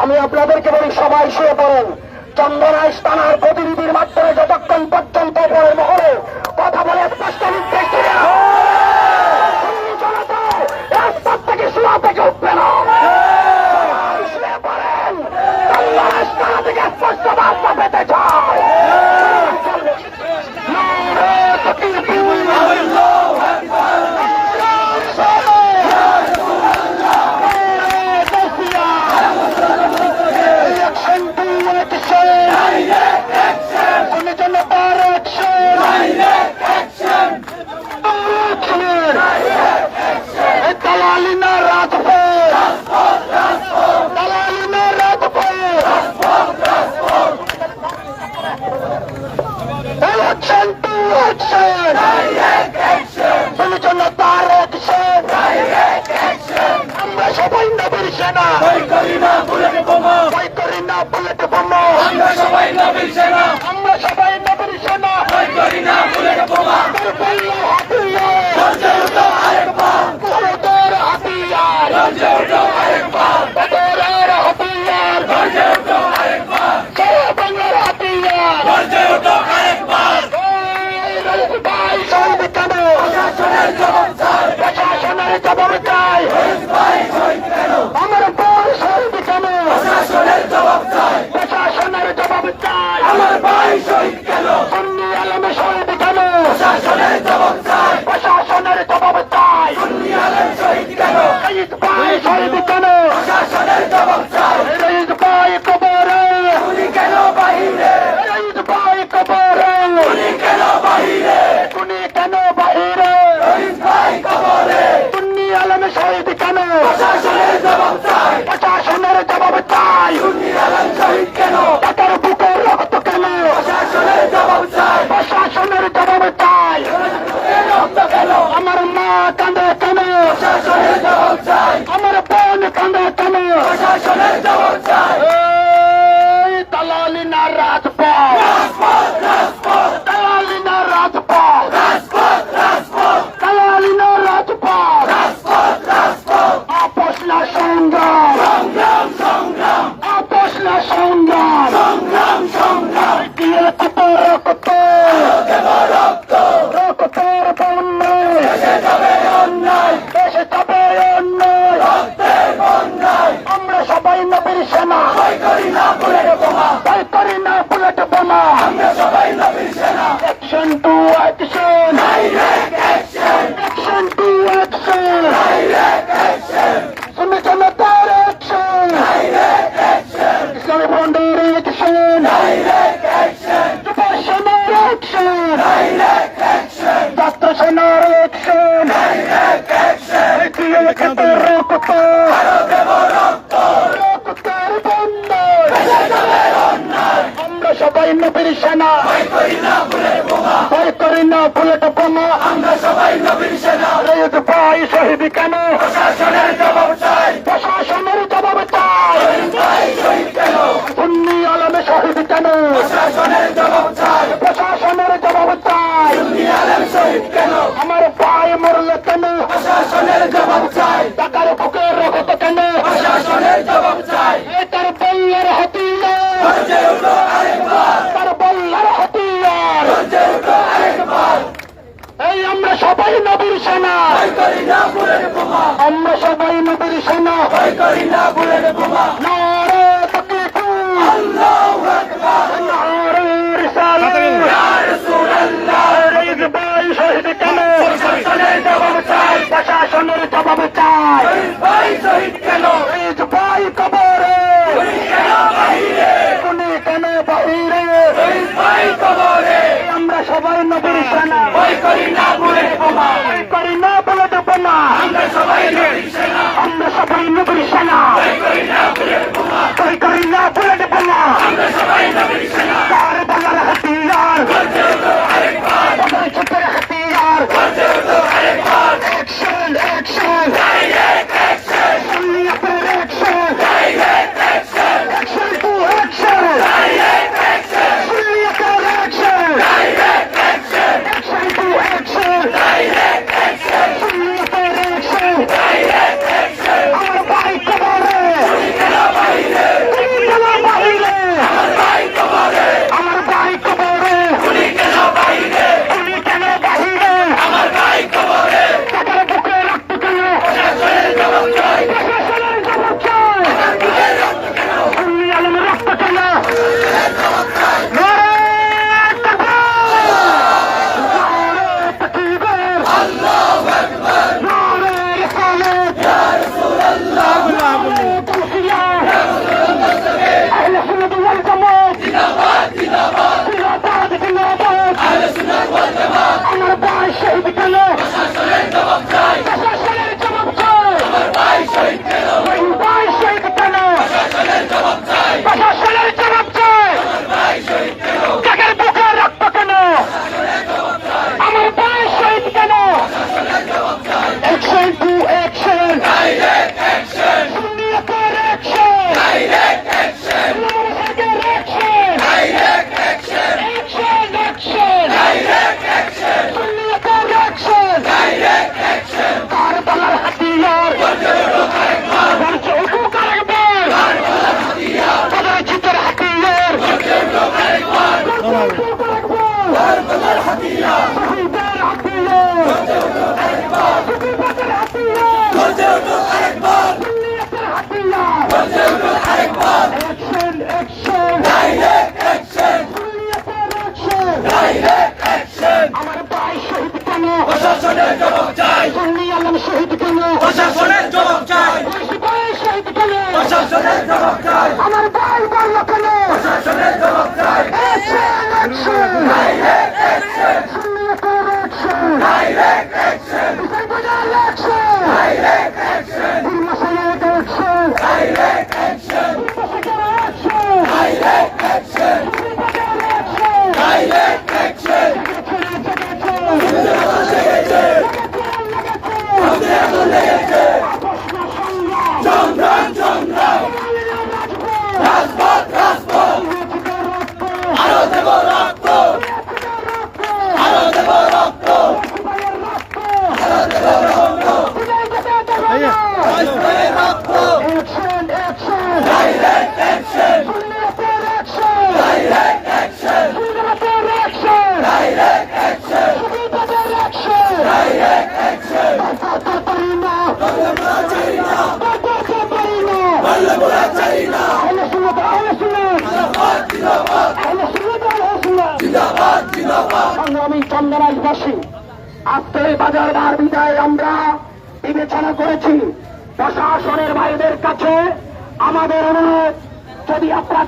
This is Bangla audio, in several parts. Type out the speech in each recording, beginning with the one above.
আমি আপনাদেরকে বলি সবাই শুয়ে পড়েন। চন্দনাইশ থানার প্রতিনিধি সেনা। ভয় করি না বুলেট বোমা। ভয় করি না বুলেট বোমা। আমরা সবাই নবীর সেনা। আমরা সবাই নবীর সেনা। ভয় করি না বুলেট বোমা। রঞ্জে উঠো আরেকবার। রঞ্জে উঠো আরেকবার। নবীর সেনা ওই করি না বলে ক্ষমা ওই করি না বলে দেব না। আমরা সবাই নবীর সেনা। আমরা সবাই নবীর সেনা। জবাব চাই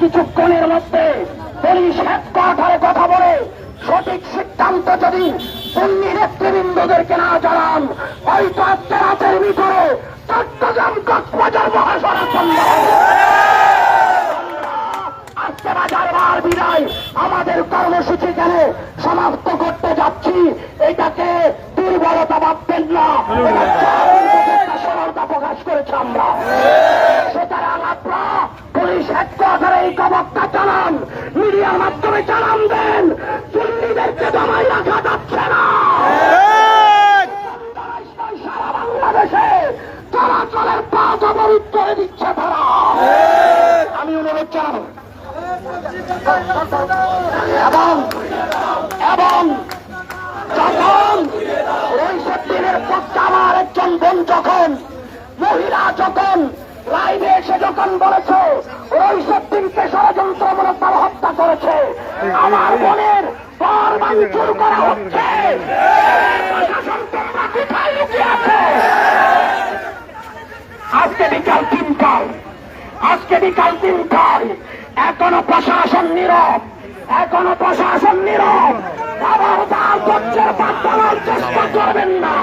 কিছুক্ষণের মধ্যে পুলিশ হেডকোয়ার্টারে কথা বলে সঠিক সিদ্ধান্ত যদি পল্লী নেতৃবৃন্দদেরকে না জানান, হয়তো আজকে রাতের ভিতরে চট্টগ্রাম কক্সবাজার মহাসড়ক বন্ধ আমাদের কর্মসূচি কেন সমাপ্ত করতে যাচ্ছি, এটাকে দুর্বলতা ভাববেন না। সরলতা প্রকাশ করেছে আমরা। আপনারা পুলিশ হেডকোয়ার্টারে এই খবরটা জানান মিডিয়ার মাধ্যমে জানান দেন। চুল্লিদেরকে দমাই রাখা যাচ্ছে না। সারা বাংলাদেশে চলাচলের পাঁচ অবরোধ করে দিচ্ছে তারা। আমি অনুরোধ জানাব। এবং এবং যখন রইসুদ্দিনের পক্ষে আমার একজন বোন যখন মহিলা যখন লাইনে এসে যখন বলেছে রইসুদ্দিনকে ষড়যন্ত্রমূলক ভাবে হত্যা করেছে। আমার বোনের পর ভাঙচুর করা হচ্ছে। আজকে বিকাল তিনটায়, আজকে বিকাল তিনটায়, এখনও প্রশাসন নীরব, এখনও প্রশাসন নীরব। আবার তার বাদ দেওয়ার চেষ্টা করবেন না।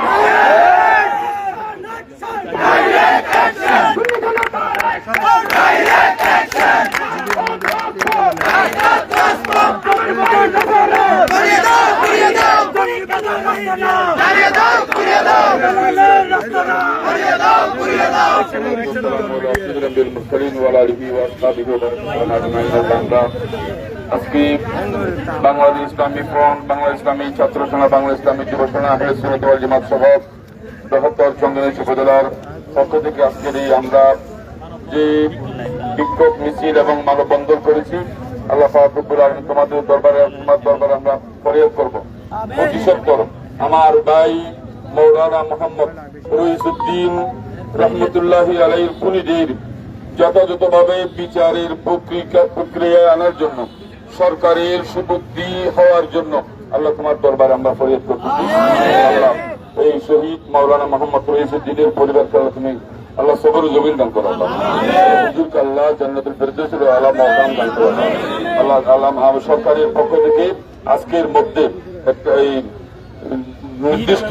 আজকে বাংলাদেশ ইসলামী ফ্রন্ট বাংলা ইসলামী ছাত্র সেনা বাংলা ইসলামী যুব সেনা আহলে সুন্নাত ওয়াল জামাত সহ বৃহত্তর যে বিক্ষোভ মিছিল এবং মানববন্ধন করেছি। আল্লাহ ফাকুবুল আলম তোমাদের দরবারে তোমার দরবারে আমরা ফরিয়াদ করব। অতি সত্তর আমার ভাই মৌলানা মোহাম্মদ রইসুদ্দিন রহমতুল্লাহ আলাই খুনিদের যথাযথভাবে বিচারের প্রক্রিয়া আনার জন্য, সরকারের সুবুদ্ধি হওয়ার জন্য আল্লাহ তোমার দরবারে আমরা ফরিয়াদ করতেছি। এই শহীদ মৌলানা মোহাম্মদ রইসুদ্দিনের পরিবারকে আল্লাহ তুমি আল্লাহ সবর জমিন দান করো আল্লাহ আল্লাহ জান্নাতুল ফেরদৌসের আল্লাহ মকাম দান করো আল্লাহ আল্লাহ সরকারের পক্ষ থেকে আজকের মধ্যে একটা এই নির্দিষ্ট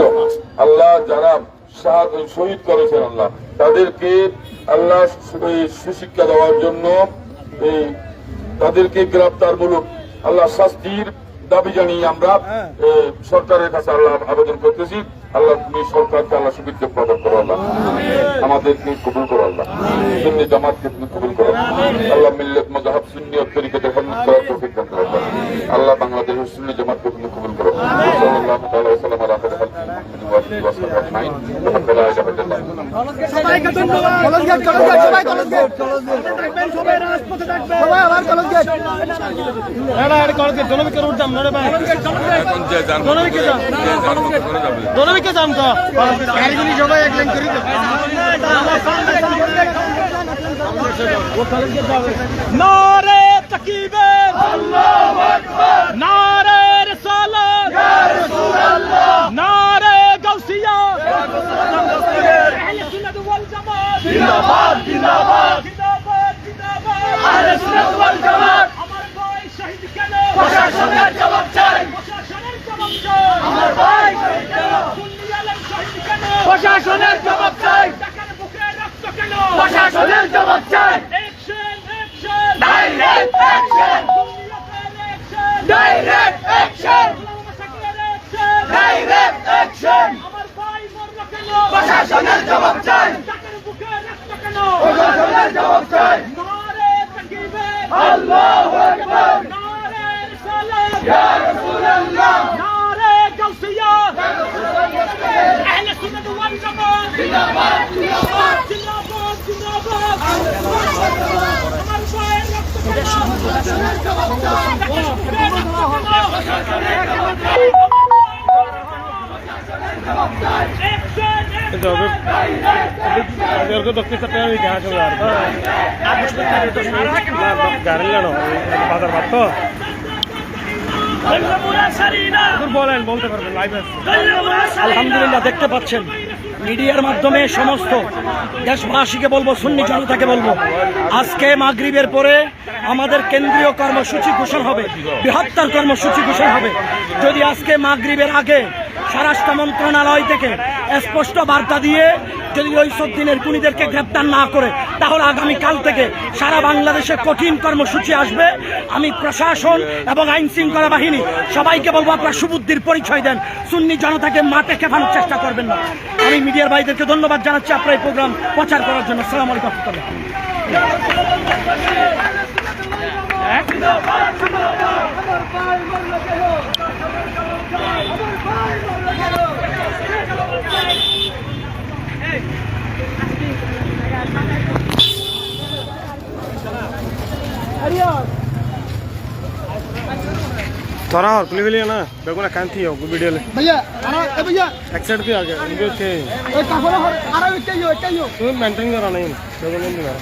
আল্লাহ যারা শহীদ করেছেন আল্লাহ, তাদেরকে আল্লাহ সুশিক্ষা দেওয়ার জন্য এই তাদেরকে গ্রেপ্তারমূলক আল্লাহ শাস্তির দাবি জানিয়ে আমরা সরকারের কাছে আল্লাহ আবেদন করতেছি। আল্লাহ তুমি সরকারকে আল্লাহ সুবিধা প্রদান করো আল্লাহ। আমাদের তুমি কবুল করো আল্লাহ। সুন্নি জামাতকে তুমি কবুল করো। আল্লাহ মিল্লত মজাহাব সুন্নি তরিকে দেখার করার তৌফিক দান করো আল্লাহ। আল্লাহ বাংলাদেশের সুন্নি জামাতকে তুমি কবুল করো। আল্লাহ আল্লাহ ওয়া সাল্লাম সবাইকে ধন্যবাদ। কলেজ গেট কলেজ গেট সবাই কলেজ গেট। সবাই রাজপথে থাকবেন সবাই আবার কলেজ গেট এরা এটা কলেজ গেট জনবিকে উঠতাম না রে ভাই জনবিকে যান জনবিকে যান তো। গাড়িগুলি সবাই এক লাইন করে নারে তাকিবের নারে الله أكبر. نعرة رسالة يا رسول الله. نعرة قوسية أهل السنة والجماعة. زندباد زندباد زندباد زندباد احسن আলহামদুলিল্লাহ, দেখতে পাচ্ছেন। মিডিয়ার মাধ্যমে সমস্ত দেশবাসীকে বলব, সুন্নি জনতাকে বলব, আজকে মাগরীবের পরে আমাদের কেন্দ্রীয় কর্মসূচি ঘোষণা হবে, বৃহত্তর কর্মসূচি ঘোষণা হবে। যদি আজকে মাগরীবের আগে স্বরাষ্ট্র মন্ত্রণালয় থেকে স্পষ্ট বার্তা দিয়ে যদি ওই সব দিনের খুনিদেরকে গ্রেপ্তার না করে, তাহলে আগামীকাল থেকে সারা বাংলাদেশে কঠিন কর্মসূচি আসবে। আমি প্রশাসন এবং আইন শৃঙ্খলা বাহিনী সবাইকে বলব, আপনার সুবুদ্ধির পরিচয় দেন। সুন্নি জনতাকে মাঠে খেপানোর চেষ্টা করবেন না। আমি মিডিয়ার ভাইদেরকে ধন্যবাদ জানাচ্ছি আপনার এই প্রোগ্রাম প্রচার করার জন্য। সালাম আলাইকুম। थोड़ा और खुली खुली है ना बेगुना कांती हो वीडियो ले। भैया अरे ए भैया। एक साइड पे आ गया इनको के ए काफला हर अरे इक्कइयो इक्कइयो तू मेंटेन करा नहीं बेगुना नहीं करा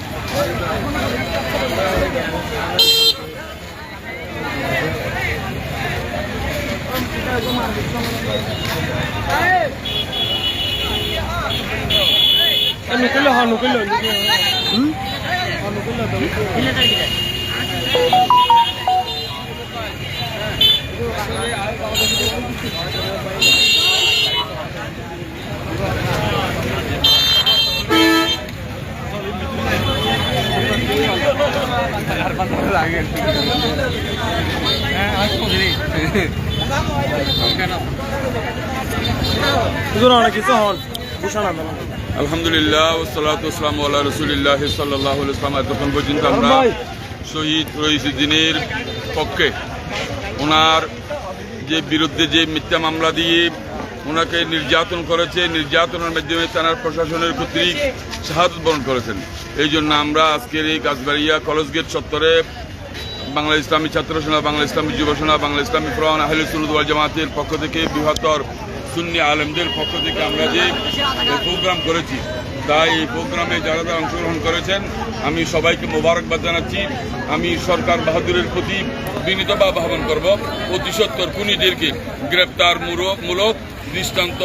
नुकलो हाँ नुकलो यार पंद्रह लागे हैं आज पकड़ी আলহামদুলিল্লাহ ওসালাত ওসলাম আল্লাহ রসুলিল্লাহ সাল্লাহ ইসলাম এতক্ষণ পর্যন্ত আমরা শহীদ রইসুদ্দিনের পক্ষে। ওনার যে বিরুদ্ধে যে মিথ্যা মামলা দিয়ে ওনাকে নির্যাতন করেছে নির্যাতনের মাধ্যমে থানার প্রশাসনের কর্তৃক শাহাদত বরণ করেছেন। এই জন্য আমরা আজকের এই গাছবাড়িয়া কলেজ গেট চত্বরে বাংলা ইসলামী ছাত্র সেনা বাংলা ইসলামী যুব সেনা বাংলা ইসলামী ফ্রন আহলে সুনুদ ওয়াল জামাতের পক্ষ থেকে, বৃহত্তর সুন্নি আলেমদের পক্ষ থেকে আমরা যে প্রোগ্রাম করেছি, তাই এই প্রোগ্রামে যারা যারা অংশগ্রহণ করেছেন, আমি সবাইকে মোবারকবাদ জানাচ্ছি। আমি সরকার বাহাদুরের প্রতি বিনীতভাবে আহ্বান করব। অতি সত্তর খুনিদেরকে গ্রেপ্তার মূলক দৃষ্টান্ত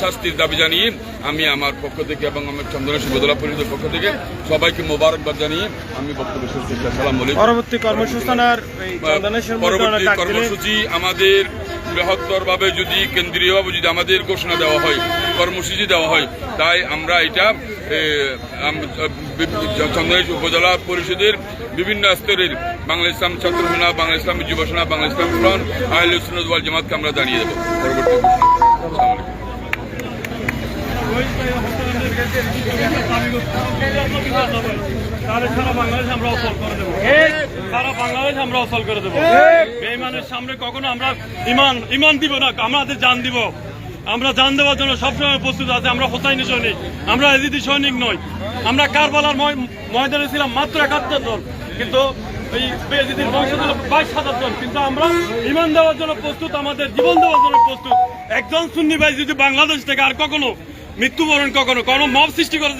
শাস্তির দাবি জানিয়ে আমি আমার পক্ষ থেকে এবং আমার চন্দনের সুবদলা পরিষদের পক্ষ থেকে সবাইকে মোবারকবাদ জানিয়ে আমি বক্তব্য শেষ করছি। পরবর্তী কর্মসূচনার মধ্যে পরবর্তী কর্মসূচি আমাদের বৃহত্তরভাবে যদি কেন্দ্রীয়ভাবে যদি আমাদের ঘোষণা দেওয়া হয় কর্মসূচি দেওয়া হয় তাই আমরা এটা চন্দনেশ্বর উপজেলা পরিষদের বিভিন্ন স্তরের বাংলা ইসলাম ছাত্র সেনা বাংলা ইসলামী যুব সেনা বাংলা ইসলাম ফ্রন্ট আহলে ওয়াল জামাতকে আমরা জানিয়ে দেবো আমরা জান দিব আমরা জান দেওয়ার জন্য সবসময় প্রস্তুত আছে আমরা হোসাইনি সৈনিক আমরা এজিদি সৈনিক নই আমরা কারবালার ময়- ময়দানে ছিলাম মাত্র একাত্তর জন কিন্তু এই হাজার জন কিন্তু আমরা দেওয়ার জন্য প্রস্তুত আমাদের জীবন দেওয়ার জন্য প্রস্তুত যদি বাংলাদেশ থেকে আর কখনো মৃত্যুবরণ কখনো কোনো সৃষ্টি করে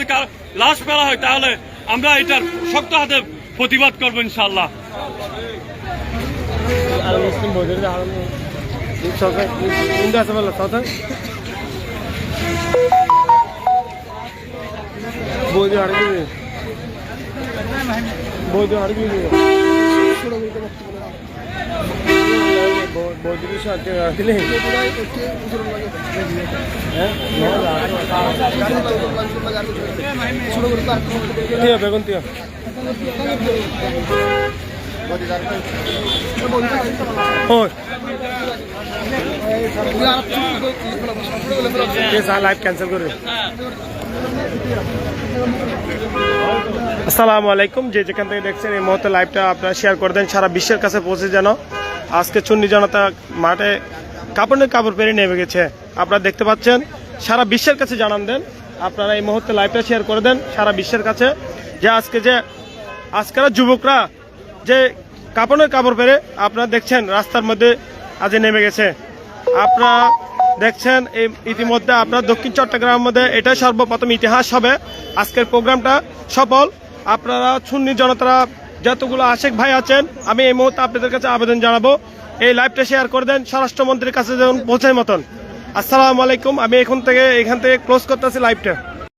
লাশ হয় তাহলে আমরা এটার শক্ত হাতে প্রতিবাদ করব ইনশাল্লাহ বৌদি আড়গে বৌদি আড়গে বৌদির সাথে আসলে তিয়া বেগুন তিয়া লাইভ ক্যান্সেল করে আসসালামু আলাইকুম। যে যেখান থেকে দেখছেন এই মুহূর্তে লাইভটা আপনারা শেয়ার করে দেন। সারা বিশ্বের কাছে পৌঁছে যেন আজকে চুন্নি জনতা মাঠে কাপড়ের কাপড় পেরে নেমে গেছে। আপনারা দেখতে পাচ্ছেন, সারা বিশ্বের কাছে জানান দেন। আপনারা এই মুহূর্তে লাইভটা শেয়ার করে দেন সারা বিশ্বের কাছে। যে আজকে যে, আজকের যুবকরা যে কাপড়ের কাপড় পেরে আপনারা দেখছেন, রাস্তার মধ্যে আজ নেমে গেছে। আপনারা দেখছেন, এই ইতিমধ্যে আপনার দক্ষিণ চট্টগ্রামের মধ্যে এটাই সর্বপ্রথম ইতিহাস হবে। আজকের প্রোগ্রামটা সফল। আপনারা সুন্নি জনতারা যতগুলো আশেক ভাই আছেন, আমি এই মুহূর্তে আপনাদের কাছে আবেদন জানাব। এই লাইভটা শেয়ার করে দেন, স্বরাষ্ট্রমন্ত্রীর কাছে যেমন পৌঁছায় মতন। আসসালামু আলাইকুম, আমি এখন থেকে এখান থেকে ক্লোজ করতেছি লাইভটা